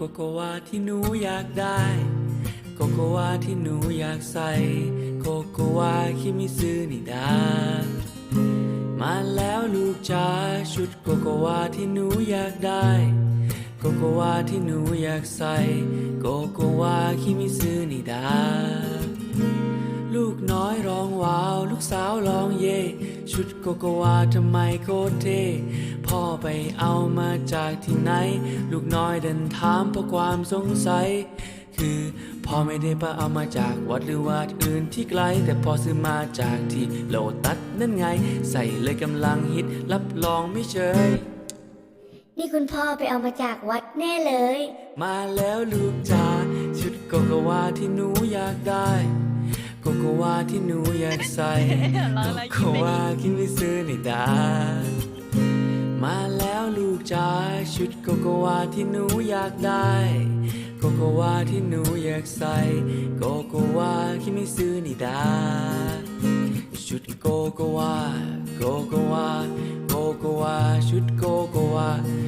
โกโกวาที่หนูอยากได้โกโกวาที่หนูอยากใส่โกโกวาคิมิซึนิดา มาแล้วลูกจ๋าชุดโกโกวาที่หนูอยากได้โกโกวาที่หนูอยากใส่โกโกวาคิมิซึนิดา ร้องว้าว ลูกสาวร้องเย่ชุดโกโกวาทำไมโคตรเท่พ่อไปเอามาจากที่ไหน ลูกน้อยเดินถามเพราะความสงสัย คือพ่อไม่ได้ไปเอามาจากวัดหรือวัดอื่นที่ไกล แต่พอซื้อมาจากที่โลตัสนั่นไง ใส่เลยกำลังฮิตรับรองไม่เชยนี่คุณพ่อไปเอามาจากวัดแน่เลย มาแล้วลูกจ๋าชุดโกโกวาที่หนูอยากได้ โกโกวาที่หนูอยากใส่ร้องโกแล้วโกยิ้มได้วาคิมิซึนิดามาแล้วลูกจ๋าชุดโกโกวาที่หนูอยากได้โกโกวาที่หนูอยากใส่โกโกวาคิมิซึนิดาชุดโกโกวาโกโกวาโกโกวาชุดโกโกวาโกโกวา